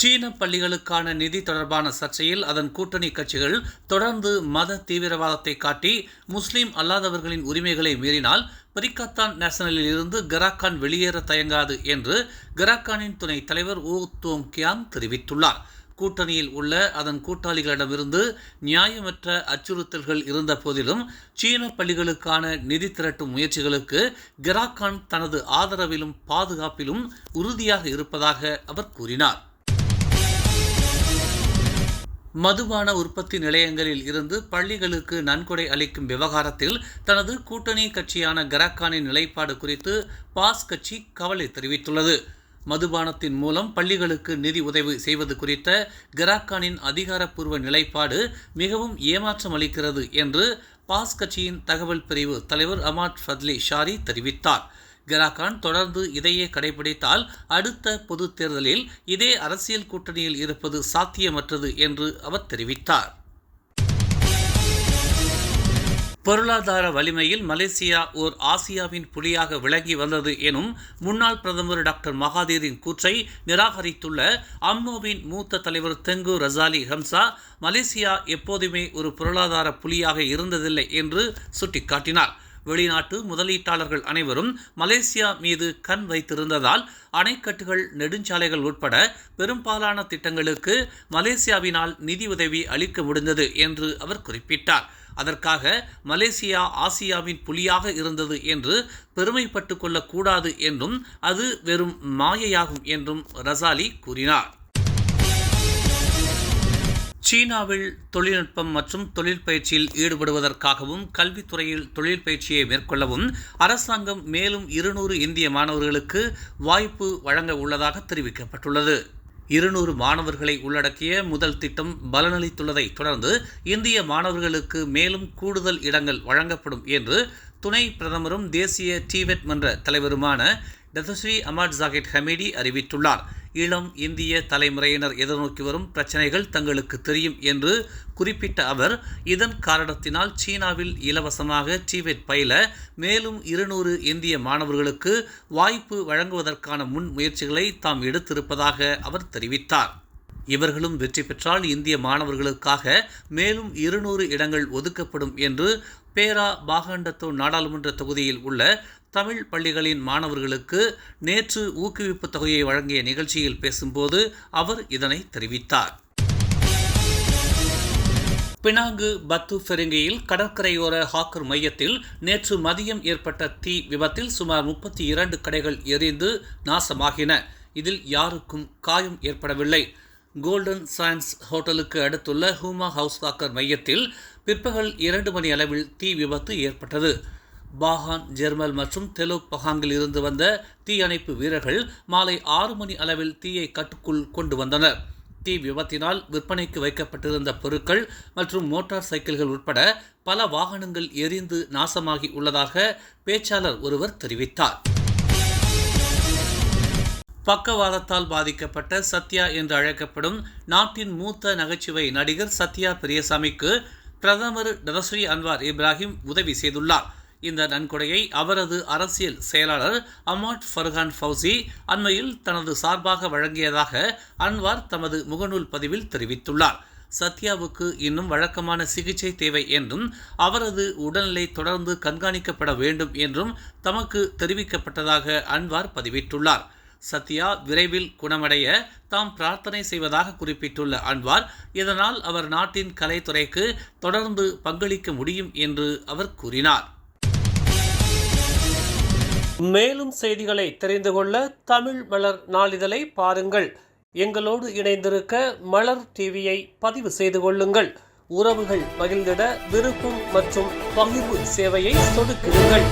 சீன பள்ளிகளுக்கான நிதி தொடர்பான சர்ச்சையில் அதன் கூட்டணி கட்சிகள் தொடர்ந்து மத தீவிரவாதத்தை காட்டி முஸ்லீம் அல்லாதவர்களின் உரிமைகளை மீறினால் பரிகாத்தான் நேஷனலில் இருந்து கராக்கான் வெளியேற தயங்காது என்று கராக்கானின் துணைத் தலைவர் ஓ தோங் கியாங் தெரிவித்துள்ளார். கூட்டணியில் உள்ள அதன் கூட்டாளிகளிடமிருந்து நியாயமற்ற அச்சுறுத்தல்கள் இருந்த போதிலும் சீன பள்ளிகளுக்கான நிதி திரட்டும் முயற்சிகளுக்கு கெராக்கான் தனது ஆதரவிலும் பாதுகாப்பிலும் உறுதியாக இருப்பதாக அவர் கூறினார். மதுபான உற்பத்தி நிலையங்களில் இருந்து பள்ளிகளுக்கு நன்கொடை அளிக்கும் விவகாரத்தில் தனது கூட்டணி கட்சியான கராக்கானின் நிலைப்பாடு குறித்து பாஸ் கட்சி கவலை தெரிவித்துள்ளது. மதுபானத்தின் மூலம் பள்ளிகளுக்கு நிதி உதவி செய்வது குறித்த கராக்கானின் அதிகாரப்பூர்வ நிலைப்பாடு மிகவும் ஏமாற்றம் அளிக்கிறது என்று பாஸ் கட்சியின் தகவல் பிரிவு தலைவர் அமாட் ஃபத்லி ஷாரி தெரிவித்தார். கெராகான் தொடர்ந்து இதையே கடைபிடித்தால் அடுத்த பொதுத் தேர்தலில் இதே அரசியல் கூட்டணியில் இருப்பது சாத்தியமற்றது என்று அவர் தெரிவித்தார். பொருளாதார வலிமையில் மலேசியா ஓர் ஆசியாவின் புலியாக விளங்கி வந்தது எனும் முன்னாள் பிரதமர் டாக்டர் மகாதீரின் கூற்றை நிராகரித்துள்ள அம்னோவின் மூத்த தலைவர் தெங்கு ரசாலி ஹம்சா மலேசியா எப்போதுமே ஒரு பொருளாதார புலியாக இருந்ததில்லை என்று சுட்டிக்காட்டினார். வெளிநாட்டு முதலீட்டாளர்கள் அனைவரும் மலேசியா மீது கண் வைத்திருந்ததால் அணைக்கட்டுகள் நெடுஞ்சாலைகள் உட்பட பெரும்பாலான திட்டங்களுக்கு மலேசியாவினால் நிதியுதவி அளிக்க முடிந்தது என்று அவர் குறிப்பிட்டார். அதற்காக மலேசியா ஆசியாவின் புலியாக இருந்தது என்று பெருமைப்பட்டு கொள்ளக்கூடாது என்றும் அது வெறும் மாயையாகும் என்றும் ரசாலி கூறினார். சீனாவில் தொழில்நுட்பம் மற்றும் தொழில் பயிற்சியில் ஈடுபடுவதற்காகவும் கல்வித்துறையில் தொழில் பயிற்சியை மேற்கொள்ளவும் அரசாங்கம் மேலும் இருநூறு இந்திய மாணவர்களுக்கு வாய்ப்பு வழங்க உள்ளதாக தெரிவிக்கப்பட்டுள்ளது. இருநூறு மாணவர்களை உள்ளடக்கிய முதல் திட்டம் பலனளித்துள்ளதை தொடர்ந்து இந்திய மாணவர்களுக்கு மேலும் கூடுதல் இடங்கள் வழங்கப்படும் என்று துணை பிரதமரும் தேசிய டிவெட் மன்ற தலைவருமான டதஸ்ரீ அமாட் ஜாகிட் ஹமீடி அறிவித்துள்ளார். இளம் இந்திய தலைமுறையினர் எதிர்நோக்கி வரும் பிரச்சனைகள் தங்களுக்கு தெரியும் என்று குறிப்பிட்ட அவர் இதன் காரணத்தினால் சீனாவில் இலவசமாக டிவெட் பயில மேலும் இருநூறு இந்திய மாணவர்களுக்கு வாய்ப்பு வழங்குவதற்கான முன் முயற்சிகளை தாம் எடுத்திருப்பதாக அவர் தெரிவித்தார். இவர்களும் வெற்றி பெற்றால் இந்திய மாணவர்களுக்காக மேலும் இருநூறு இடங்கள் ஒதுக்கப்படும் என்று பேரா பாகண்டத்தோ நாடாளுமன்ற தொகுதியில் உள்ள தமிழ் பள்ளிகளின் மாணவர்களுக்கு நேற்று ஊக்குவிப்பு தொகையை வழங்கிய நிகழ்ச்சியில் பேசும்போது அவர் இதனை தெரிவித்தார். பினாங்கு பத்து ஃபெருங்கியில் கடற்கரையோர ஹாக்கர் மையத்தில் நேற்று மதியம் ஏற்பட்ட தீ விபத்தில் சுமார் முப்பத்தி இரண்டு கடைகள் எரிந்து நாசமாகின. இதில் யாருக்கும் காயம் ஏற்படவில்லை. கோல்டன் சயின்ஸ் ஹோட்டலுக்கு அடுத்துள்ள ஹூமா ஹவுஸ் ஹாக்கர் மையத்தில் பிற்பகல் இரண்டு மணி அளவில் தீ விபத்து ஏற்பட்டது. பாகான் ஜெர்மல் மற்றும் தெலுக் பகாங்கில் இருந்து வந்த தீயணைப்பு வீரர்கள் மாலை ஆறு மணி அளவில் தீயை கட்டுக்குள் கொண்டு வந்தனர். தீ விபத்தினால் விற்பனைக்கு வைக்கப்பட்டிருந்த பொருட்கள் மற்றும் மோட்டார் சைக்கிள்கள் உட்பட பல வாகனங்கள் எரிந்து நாசமாகி உள்ளதாக பேச்சாளர் ஒருவர் தெரிவித்தார். பக்கவாதத்தால் பாதிக்கப்பட்ட சத்யா என்று அழைக்கப்படும் நாட்டின் மூத்த நகைச்சுவை நடிகர் சத்யா பெரியசாமிக்கு பிரதமர் டதஸ்ரீ அன்வார் இப்ராஹிம் உதவி செய்துள்ளார். இந்த நன்கொடையை அவரது அரசியல் செயலாளர் அமாட் ஃபர்ஹான் ஃபவுசி அண்மையில் தனது சார்பாக வழங்கியதாக அன்வார் தமது முகநூல் பதிவில் தெரிவித்துள்ளார். சத்யாவுக்கு இன்னும் வழக்கமான சிகிச்சை தேவை என்றும் அவரது உடல்நிலை தொடர்ந்து கண்காணிக்கப்பட வேண்டும் என்றும் தமக்கு தெரிவிக்கப்பட்டதாக அன்வார் பதிவிட்டுள்ளார். சத்யா விரைவில் குணமடைய தாம் பிரார்த்தனை செய்வதாக குறிப்பிட்டுள்ள அன்வார் இதனால் அவர் நாட்டின் கலைத்துறைக்கு தொடர்ந்து பங்களிக்க முடியும் என்று அவர் கூறினார். மேலும் செய்திகளை தெரிந்து கொள்ள தமிழ் மலர் நாளிதழை பாருங்கள். எங்களோடு இணைந்திருக்க மலர் டிவியை பதிவு செய்து கொள்ளுங்கள். உறவுகள் மகிழ்ந்திட விருப்பம் மற்றும் பகிர்வு சேவையை சொடுக்குங்கள்